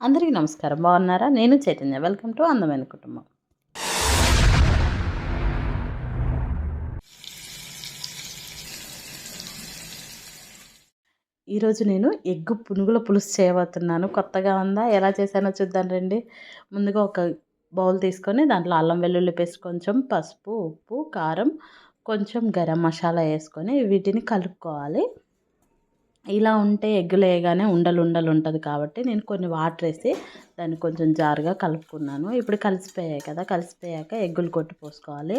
అందరికీ నమస్కారం. బాగున్నారా? నేను చైతన్య. వెల్కమ్ టు అందమైన కుటుంబం. ఈరోజు నేను ఎగ్గు పునుగుల పులుసు చేయబోతున్నాను. కొత్తగా ఉందా? ఎలా చేశానో చూద్దాం రండి. ముందుగా ఒక బౌల్ తీసుకొని దాంట్లో అల్లం వెల్లుల్లి పేస్ట్ కొంచెం పసుపు ఉప్పు కారం కొంచెం గరం మసాలా వేసుకొని వీటిని కలుపుకోవాలి. ఇలా ఉంటే ఎగ్గులు వేయగానే ఉండలు ఉండలు ఉంటుంది కాబట్టి నేను కొన్ని వాటర్ వేసి దాన్ని కొంచెం జారుగా కలుపుకున్నాను. ఇప్పుడు కలిసిపోయాయి కదా కలిసిపోయాక ఎగ్గులు కొట్టి పోసుకోవాలి.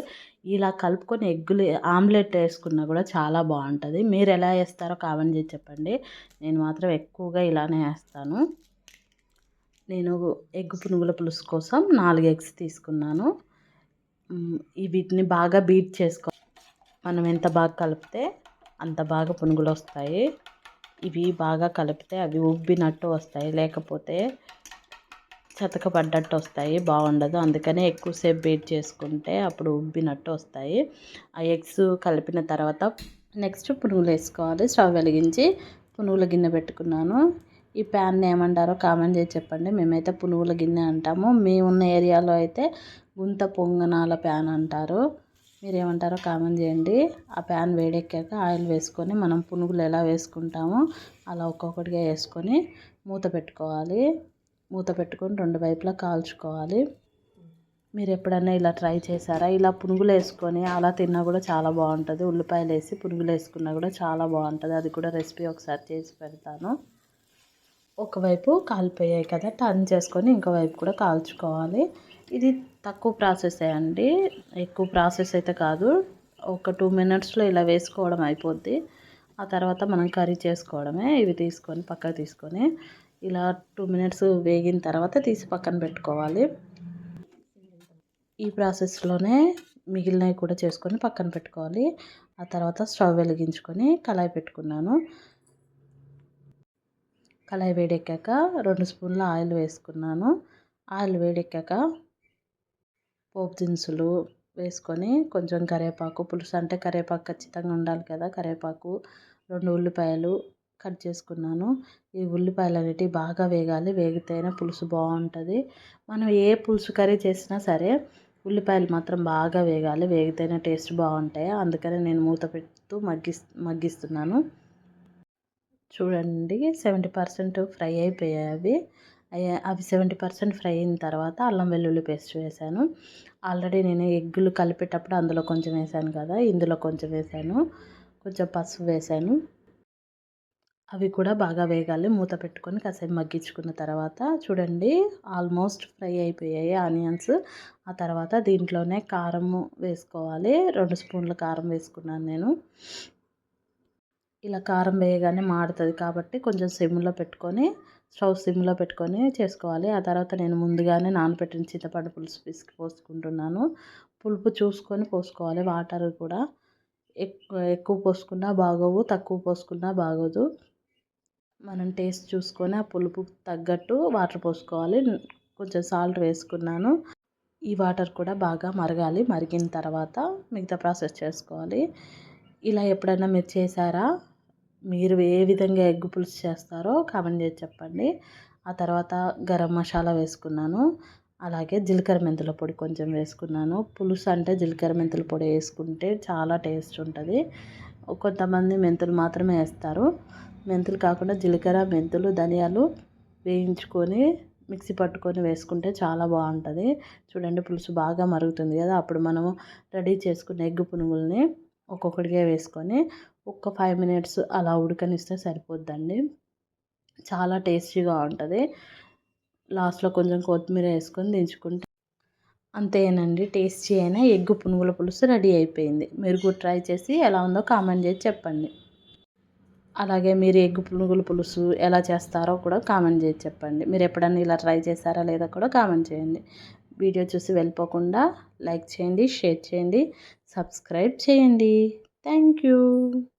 ఇలా కలుపుకొని ఎగ్గులు ఆమ్లెట్ వేసుకున్నా కూడా చాలా బాగుంటుంది. మీరు ఎలా వేస్తారో కామెంట్ చేసి చెప్పండి. నేను మాత్రం ఎక్కువగా ఇలానే వేస్తాను. నేను ఎగ్ పునుగుల పులుసు కోసం నాలుగు ఎగ్స్ తీసుకున్నాను. వీటిని బాగా బీట్ చేసుకో మనం ఎంత బాగా కలిపితే అంత బాగా పునుగులు వస్తాయి. ఇవి బాగా కలిపితే అవి ఉబ్బినట్టు వస్తాయి. లేకపోతే చతక పడ్డట్టు వస్తాయి. బాగుండదు. అందుకనే ఎక్కువసేపు బీట్ చేసుకుంటే అప్పుడు ఉబ్బినట్టు వస్తాయి. ఆ ఎగ్స్ కలిపిన తర్వాత నెక్స్ట్ పునుగులు వేసుకోవాలి. స్టవ్ వెలిగించి పునుగుల గిన్నె పెట్టుకున్నాను. ఈ ప్యాన్ని ఏమంటారో కామెంట్ చేసి చెప్పండి. మేమైతే పునుగుల గిన్నె అంటాము. మేము ఉన్న ఏరియాలో అయితే గుంత పొంగనాల ప్యాన్ అంటారు. మీరు ఏమంటారో కామెంట్ చేయండి. ఆ ప్యాన్ వేడెక్కాక ఆయిల్ వేసుకొని మనం పునుగులు ఎలా వేసుకుంటామో అలా ఒక్కొక్కటిగా వేసుకొని మూత పెట్టుకోవాలి. మూత పెట్టుకొని రెండు వైపులా కాల్చుకోవాలి. మీరు ఎప్పుడైనా ఇలా ట్రై చేశారా? ఇలా పునుగులు వేసుకొని అలా తిన్నా కూడా చాలా బాగుంటుంది. ఉల్లిపాయలు వేసి పునుగులు వేసుకున్నా కూడా చాలా బాగుంటుంది. అది కూడా రెసిపీ ఒకసారి చేసి పెడతాను. ఒకవైపు కాలిపోయాయి కదా టర్న్ చేసుకొని ఇంకో వైపు కూడా కాల్చుకోవాలి. ఇది తక్కువ ప్రాసెస్ అండి. ఎక్కువ ప్రాసెస్ అయితే కాదు. ఒక టూ మినిట్స్లో ఇలా వేసుకోవడం అయిపోద్ది. ఆ తర్వాత మనం కర్రీ చేసుకోవడమే. ఇవి తీసుకొని పక్కకు తీసుకొని ఇలా టూ మినిట్స్ వేగిన తర్వాత తీసి పక్కన పెట్టుకోవాలి. ఈ ప్రాసెస్లోనే మిగిలినవి కూడా చేసుకొని పక్కన పెట్టుకోవాలి. ఆ తర్వాత స్టవ్ వెలిగించుకొని కళాయి పెట్టుకున్నాను. కళాయి వేడెక్కాక రెండు స్పూన్ల ఆయిల్ వేసుకున్నాను. ఆయిల్ వేడెక్కాక పోపు దినుసులు వేసుకొని కొంచెం కరివేపాకు పులుసు అంటే కరివేపాకు ఖచ్చితంగా ఉండాలి కదా కరివేపాకు రెండు ఉల్లిపాయలు కట్ చేసుకున్నాను. ఈ ఉల్లిపాయలు అనేటివి బాగా వేగాలి వేగితేనే పులుసు బాగుంటుంది. మనం ఏ పులుసు కర్రీ చేసినా సరే ఉల్లిపాయలు మాత్రం బాగా వేగాలి వేగితేనే టేస్ట్ బాగుంటాయి. అందుకని నేను మూత పెడుతూ మగ్గిస్ మగ్గిస్తున్నాను. చూడండి సెవెంటీ పర్సెంట్ ఫ్రై అయిపోయాయి అవి. అవి సెవెంటీ పర్సెంట్ ఫ్రై అయిన తర్వాత అల్లం వెల్లుల్లి పేస్ట్ వేసాను. ఆల్రెడీ నేను ఎగ్గులు కలిపేటప్పుడు అందులో కొంచెం వేసాను కదా ఇందులో కొంచెం వేసాను. కొంచెం పసుపు వేసాను. అవి కూడా బాగా వేగాలి మూత పెట్టుకొని కాసేపు మగ్గించుకున్న తర్వాత చూడండి ఆల్మోస్ట్ ఫ్రై అయిపోయాయి ఆనియన్స్. ఆ తర్వాత దీంట్లోనే కారం వేసుకోవాలి. రెండు స్పూన్ల కారం వేసుకున్నాను నేను. ఇలా కారం వేయగానే మాడుతుంది కాబట్టి కొంచెం సిమ్లో పెట్టుకొని స్టవ్ సిమ్లో పెట్టుకొని చేసుకోవాలి. ఆ తర్వాత నేను ముందుగానే నానబెట్టిన చింతపండు పులుసు పిసికి పోసుకుంటున్నాను. పులుపు చూసుకొని పోసుకోవాలి వాటర్ కూడా. ఎక్కువ ఎక్కువ పోసుకున్నా బాగోవు తక్కువ పోసుకున్నా బాగోదు. మనం టేస్ట్ చూసుకొని ఆ పులుపు తగ్గట్టు వాటర్ పోసుకోవాలి. కొంచెం సాల్ట్ వేసుకున్నాను. ఈ వాటర్ కూడా బాగా మరగాలి. మరిగిన తర్వాత మిగతా ప్రాసెస్ చేసుకోవాలి. ఇలా ఎప్పుడైనా మీరు చేశారా? మీరు ఏ విధంగా ఎగ్ పులుసు చేస్తారో కామెంట్ చేసి చెప్పండి. ఆ తర్వాత గరం మసాలా వేసుకున్నాను. అలాగే జీలకర్ర మెంతుల పొడి కొంచెం వేసుకున్నాను. పులుసు అంటే జీలకర్ర మెంతుల పొడి వేసుకుంటే చాలా టేస్ట్ ఉంటుంది. కొంతమంది మెంతులు మాత్రమే వేస్తారు. మెంతులు కాకుండా జీలకర్ర మెంతులు ధనియాలు వేయించుకొని మిక్సీ పట్టుకొని వేసుకుంటే చాలా బాగుంటుంది. చూడండి పులుసు బాగా మరుగుతుంది కదా. అప్పుడు మనము రెడీ చేసుకున్న ఎగ్ పునుగుల్ని ఒక్కొక్కటిగా వేసుకొని ఒక్క ఫైవ్ మినిట్స్ అలా ఉడకనిస్తే సరిపోద్దండి. చాలా టేస్టీగా ఉంటుంది. లాస్ట్లో కొంచెం కొత్తిమీర వేసుకొని దించుకుంటే అంతేనండి. టేస్టీ అయిన ఎగ్ పునుగుల పులుసు రెడీ అయిపోయింది. మీరు కూడా ట్రై చేసి ఎలా ఉందో కామెంట్ చేసి చెప్పండి. అలాగే మీరు ఎగ్ పునుగుల పులుసు ఎలా చేస్తారో కూడా కామెంట్ చేసి చెప్పండి. మీరు ఎప్పుడన్నా ఇలా ట్రై చేస్తారా లేదా కూడా కామెంట్ చేయండి. వీడియో చూసి వెళ్ళిపోకుండా లైక్ చేయండి షేర్ చేయండి సబ్స్క్రైబ్ చేయండి. Thank you.